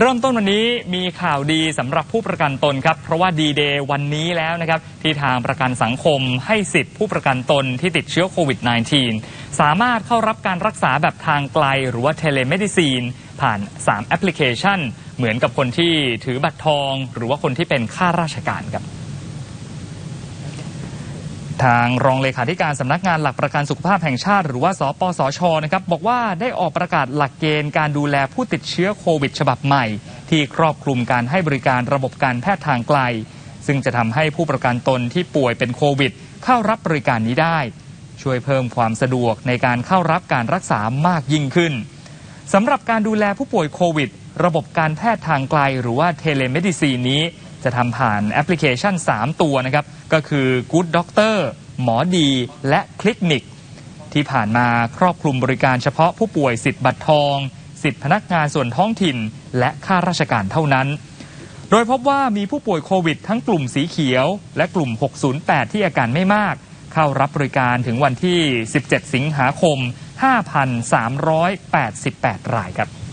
เริ่มต้นวันนี้มีข่าวดีสำหรับผู้ประกันตนครับ เพราะว่าดีเดย์วันนี้แล้วนะครับ ที่ทางประกันสังคมให้สิทธิ์ผู้ประกันตนที่ติดเชื้อโควิด -19 สามารถเข้ารับการรักษาแบบทางไกลหรือว่าเทเลเมดิซีน ผ่าน 3 แอปพลิเคชัน เหมือนกับคนที่ถือบัตรทอง หรือว่าคนที่เป็นข้าราชการครับ ทางรองเลขาธิการสำนักงานหลักประกันสุขภาพแห่งชาติ หรือว่าสปสชนะครับบอกว่าได้ออกประกาศหลักเกณฑ์การดูแลผู้ติดเชื้อโควิด ฉบับใหม่ ที่ครอบคลุมการให้บริการระบบการแพทย์ทางไกล ซึ่งจะทำให้ผู้ประกันตนที่ป่วยเป็นโควิด เข้ารับบริการนี้ได้ ช่วยเพิ่มความสะดวกในการเข้ารับการรักษามากยิ่งขึ้นสำหรับการดูแลผู้ป่วยโควิด ระบบการแพทย์ทางไกล หรือว่าเทเลเมดิซีนนี้ จะทำผ่านแอปพลิเคชัน 3 ตัวนะครับ ก็คือ Good Doctor หมอดี และคลินิก ที่ผ่านมาครอบคลุมบริการเฉพาะผู้ป่วยสิทธิ์บัตรทอง สิทธิพนักงานส่วนท้องถิ่น และข้าราชการเท่านั้น โดยพบว่ามีผู้ป่วยโควิด ทั้งกลุ่มสีเขียว และกลุ่ม 608 ที่อาการไม่มาก เข้ารับบริการถึงวันที่ 17 สิงหาคม 5,388 รายครับ